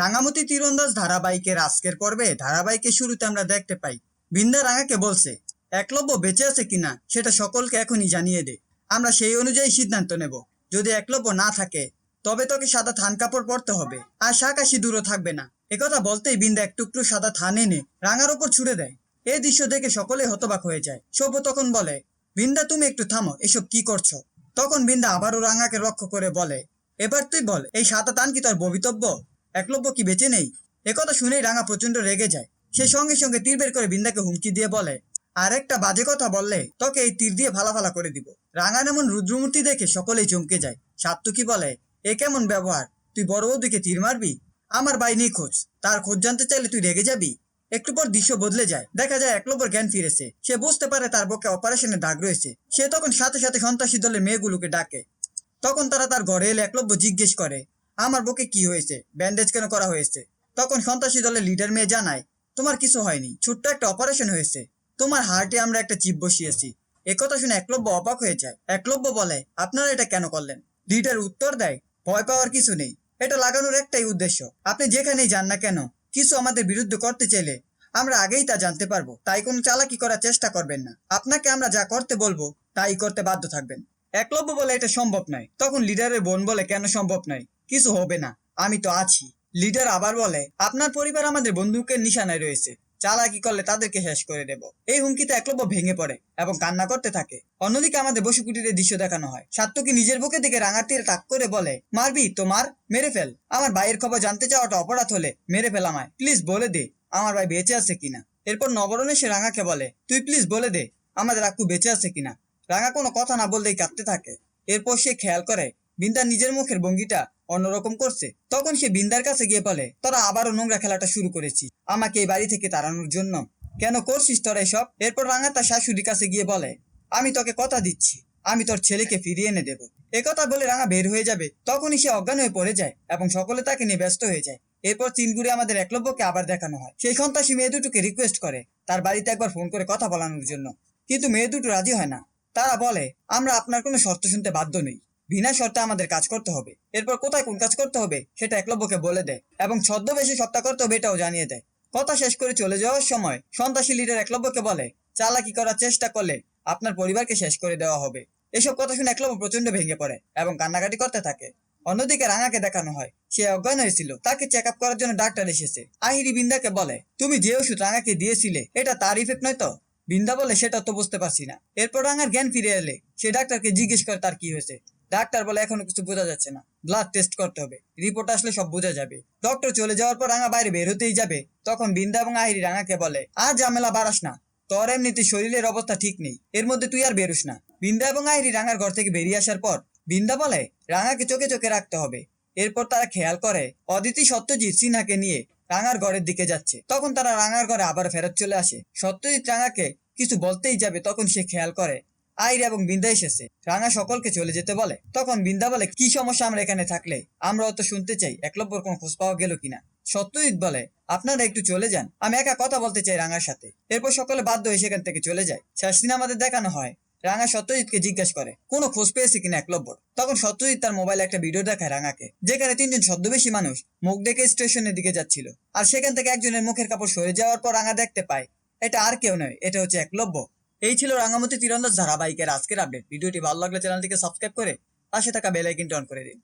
রাঙামতি তীরন্দাজ ধারাবাহিকের আজকের পর্বে ধারাবাহিকের শুরুতে আমরা দেখতে পাই, বিন্দা রাঙাকে বলছে, একলব্য বেঁচে আছে কিনা সেটা সকলকে এখনই জানিয়ে দে, আমরা সেই অনুযায়ী সিদ্ধান্ত নেব। যদি একলব্য না থাকে, তবে তোকে সাদা থান কাপড় পরতে হবে, আর শাক দূরও থাকবে না। একথা বলতেই বিন্দা একটু একটু সাদা থান এনে রাঙার ওপর ছুড়ে দেয়। এই দৃশ্য দেখে সকলে হতবাক হয়ে যায়। সভ্য তখন বলে, বিন্দা, তুমি একটু থামো, এসব কি করছ? তখন বিন্দা আবারও রাঙাকে লক্ষ্য করে বলে, এবার তুই বল, এই সাদা তান কি তোর ভবিতব্য একলব্য কি বেঁচে নেই? একথা শুনেই রাঙা প্রচণ্ড রেগে যায়। সে সঙ্গে সঙ্গে তীর বের করে বিন্দাকে হুমকি দিয়ে বলে, আর একটা বাজে কথা বললে তোকে এই তীর দিয়ে ভালা ফালা করে দিব। রাঙার এমন রুদ্রমূর্তি দেখে সকলেই চমকে যায়। সাত্তু কি বলে, এ কেমন ব্যবহার? তুই বড় বৌদিকে তীর মারবি? আমার ভাই খোঁজ। তার খোঁজ জানতে চাইলে তুই রেগে যাবি? একটু পর দৃশ্য বদলে যায়। দেখা যায় একলব্যর জ্ঞান ফিরেছে। সে বুঝতে পারে তার বুকে অপারেশনের দাগ রয়েছে। সে তখন সাথে সাথে সন্ত্রাসী দলের মেয়েগুলোকে ডাকে। তখন তারা তার ঘরে এলে একলব্য জিজ্ঞেস করে আমার বুকে কি হয়েছে? ব্যান্ডেজ কেন করা হয়েছে? তখন সন্ত্রাসী দলের লিডার মেয়ে জানায়, তোমার কিছু হয়নি, ছোট্ট একটা অপারেশন হয়েছে। তোমার হার্টে আমরা একটা চিপ বসিয়েছি। একথা শুনে একলব্য অবাক হয়ে যায়। একলব্য বলে, আপনারা এটা কেন করলেন? লিডার উত্তর দেয়, ভয় পাওয়ার কিছু নেই। এটা লাগানোর একটাই উদ্দেশ্য। আপনি যেখানেই যান না কেন, কিছু আমাদের বিরুদ্ধে করতে চাইলে আমরা আগেই তা জানতে পারব। তাই কোনো চালাকি করার চেষ্টা করবেন না। আপনাকে আমরা যা করতে বলব, তাই করতে বাধ্য থাকবেন। একলব্য বলে, এটা সম্ভব নয়। তখন লিডারের বোন বলে, কেন সম্ভব নয়? কিছু হবে না। আমি তো আছি। লিডার আবার বলে, আপনার পরিবার আমাদের বন্দুকের নিশানায় রয়েছে। চালাকি করলে তাদেরকে শেষ করে দেব। এই হুমকিতে একলব্য ভেঙে পড়ে এবং কান্না করতে থাকে। অন্যদিকে আমাদের বসুকুটির দৃশ্য দেখানো হয়। সাত্তকি নিজের বুকে দিকে রাঙার তীরে তাক করে বলে, মারবি? তো মার মেরে ফেল। আমার ভাইয়ের খবর জানতে চাওয়াটা অপরাধ হলে মেরে ফেল আমায়। প্লিজ বলে দে, আমার ভাই বেঁচে আছে কিনা? এরপর নবরণে সে রাঙাকে বলে, তুই প্লিজ বলে দে, আমাদের আক্কু বেঁচে আছে কিনা? রাঙা কোনো কথা না বললেই কাঁদতে থাকে। এরপর সে খেয়াল করে বিন্দা নিজের মুখের ভঙ্গিটা অন্যরকম করছে। তখন সে বিন্দার কাছে গিয়ে বলে, তোরা আবারও নোংরা খেলাটা শুরু করেছি আমাকে এই বাড়ি থেকে তাড়ানোর জন্য। কেন করছিস তোরা এসব? এরপর রাঙা তার শাশুড়ির কাছে গিয়ে বলে, আমি তোকে কথা দিচ্ছি। আমি তোর ছেলেকে ফিরিয়ে এনে দেবো। একথা বলে রাঙা বের হয়ে যাবে। তখনই সে অজ্ঞান হয়ে পড়ে যায় এবং সকলে তাকে নিয়ে ব্যস্ত হয়ে যায়। এরপর চিনগুড়ে আমাদের একলব্যকে আবার দেখানো হয়। সেই সন্ত্রাসী মেয়ে দুটোকে রিকোয়েস্ট করে তার বাড়িতে একবার ফোন করে কথা বলানোর জন্য। কিন্তু মেয়ে দুটো রাজি হয় না। তারা বলে, আমরা আপনার কোনো শর্ত শুনতে বাধ্য নই। বিনা শর্তে আমাদের কাজ করতে হবে। এরপর কোথায় কোন কাজ করতে হবে, সেটা একলব্যকে বলে দেয় এবং ছদ্মবেশে সবটা করতে হবে এটাও জানিয়ে দেয়। কথা শেষ করে চলে যাওয়ার সময় সন্ত্রাসী লিডার একলব্যকে বলে, চালাকি করার চেষ্টা করলে আপনার পরিবারকে শেষ করে দেওয়া হবে। এসব কথা শুনে একলব্য প্রচণ্ড ভেঙে পড়ে এবং কান্নাকাটি করতে থাকে। অন্যদিকে রাঙাকে দেখানো হয়, সে অজ্ঞান হয়েছিল, তাকে চেক আপ করার জন্য ডাক্তার এসেছে। আহিরি বিন্দাকে বলে, তুমি যে ওষুধ রাঙাকে দিয়েছিলে, এটা তার ইফেক্ট নয় তো? বিন্দা বলে, সেটা তো বুঝতে পারছি না। এরপর রাঙার জ্ঞান ফিরে এলে, সে ডাক্তারকে জিজ্ঞেস করে তার কি হয়েছে। ডাক্তার বলে এখনও কিছু বোঝা যাচ্ছে না। ব্লাড টেস্ট করতে হবে। রিপোর্ট আসলে সব বোঝা যাবে। ডক্টর চলে যাওয়ার পর রাঙা বাইরে বের হতেই যাবে। তখন বিন্দা এবং আহিরি রাঙাকে বলে, আর ঝামেলা বাড়াস না। তোর এমনিতে শরীরের অবস্থা ঠিক নেই। এর মধ্যে তুই আর বেরোস না। বিন্দা এবং আহিরি রাঙার ঘর থেকে বেরিয়ে আসার পর বিন্দা বলে, রাঙাকে চোখে চোখে রাখতে হবে। এরপর তারা খেয়াল করে, অদিতি সত্যজিৎ সিনহাকে নিয়ে রাঙার ঘরের দিকে যাচ্ছে। তখন তারা রাঙার ঘরে আবার ফেরত চলে আসে। সত্যজিৎ রাঙাকে কিছু বলতেই যাবে, তখন সে খেয়াল করে আইর এবং বিন্দা এসেছে। রাঙা সকলকে চলে যেতে বলে। তখন বিন্দা বলে, কি সমস্যা আমরা এখানে থাকলে? আমরাও তো শুনতে চাই একলব্যর কোনো খোঁজ পাওয়া গেল কিনা? সত্যজিৎ বলে, আপনারা একটু চলে যান, আমি একা কথা বলতে চাই রাঙার সাথে। এরপর সকলে বাধ্য হয়ে সেখান থেকে চলে যায়। শেষ দিন আমাদের দেখানো হয়, রাঙা সত্যজিৎকে জিজ্ঞাসা করে, কোনো খোঁজ পেয়েছে কিনা একলব্যর তখন সত্যজিৎ তার মোবাইলে একটা ভিডিও দেখায় রাঙাকে, যেখানে তিনজন ছদ্মবেশী মানুষ মুখ ডেকে স্টেশনের দিকে যাচ্ছিল। আর সেখান থেকে একজনের মুখের কাপড় সরে যাওয়ার পর রাঙা দেখতে পায়, এটা আর কেউ নয়, এটা হচ্ছে একলব্য এই ছিল রাঙামতি তীরন্দাজ ধারাবাহিকের আজকের আপডেট ভিডিওটি ভালো লাগলে চ্যানেলটিকে সাবস্ক্রাইব করে পাশে থাকা বেল আইকনটি অন করে দিন।